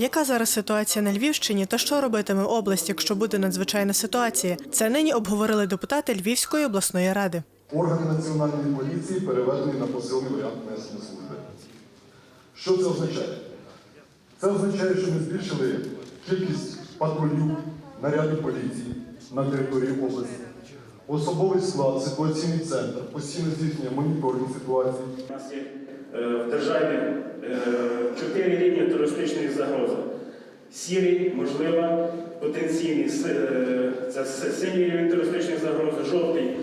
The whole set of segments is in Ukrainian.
Яка зараз ситуація на Львівщині та що робитиме область, якщо буде надзвичайна ситуація? Це нині обговорили депутати Львівської обласної ради. Органи національної поліції переведені на посилений варіант несення служби. Що це означає? Це означає, що ми збільшили кількість патрулів, нарядів поліції на території області, особовий склад, ситуаційний центр, постійно здійснює моніторинг ситуації. У нас є е, в державі е, чотири рівні терористичної загрози. Сірий, можливо, потенційний, е, це синій рівень терористичної загрози, жовтий,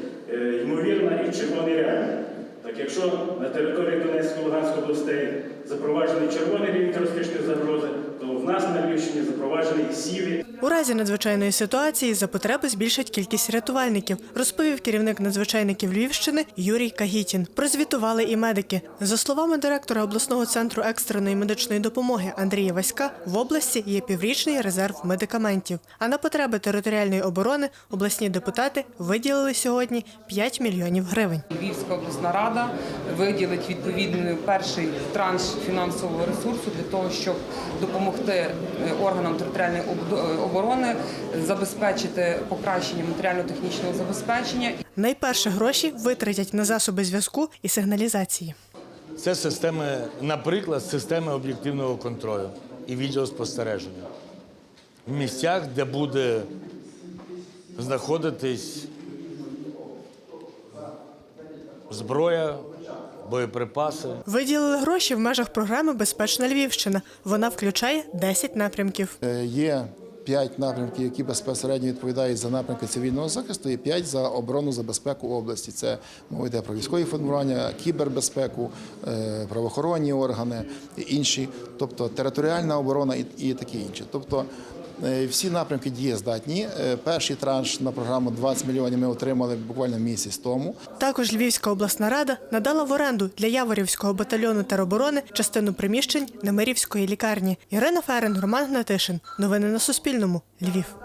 ймовірна і червоний реальний. Так якщо на території Донецької Луганської областей запроваджений червоний рівень терористичної загрози, то в нас на Львівщині запроваджений сірий У разі надзвичайної ситуації за потреби збільшать кількість рятувальників, розповів керівник надзвичайників Львівщини Юрій Кагітін. Прозвітували і медики. За словами директора обласного центру екстреної медичної допомоги Андрія Васька, в області є піврічний резерв медикаментів. А на потреби територіальної оборони обласні депутати виділили сьогодні 5 мільйонів гривень. Львівська обласна рада виділить відповідний перший транш фінансового ресурсу для того, щоб допомогти е, органам територіальної обд- е, оборони забезпечити покращення матеріально-технічного забезпечення Найперше гроші витратять на засоби зв'язку і сигналізації. Це системи, наприклад, системи об'єктивного контролю і відеоспостереження. В місцях, де буде знаходитись зброя, боєприпаси. Виділили гроші в межах програми Безпечна Львівщина. Вона включає 10 напрямків. Е, Є п'ять напрямків, які безпосередньо відповідають за напрямки цивільного захисту, і п'ять за оборону за безпеку області. Це мова йде про військові формування, кібербезпеку, е, правоохоронні органи і інші, тобто територіальна оборона і, і таке інше. Тобто всі напрямки дієздатні. Е, Перший транш на програму 20 мільйонів ми отримали буквально місяць тому. Також Львівська обласна рада надала в оренду для Яворівського батальйону тероборони частину приміщень Немирівської лікарні. Ірина Ферен, Роман Гнатишин. Новини на Суспільному. Львів.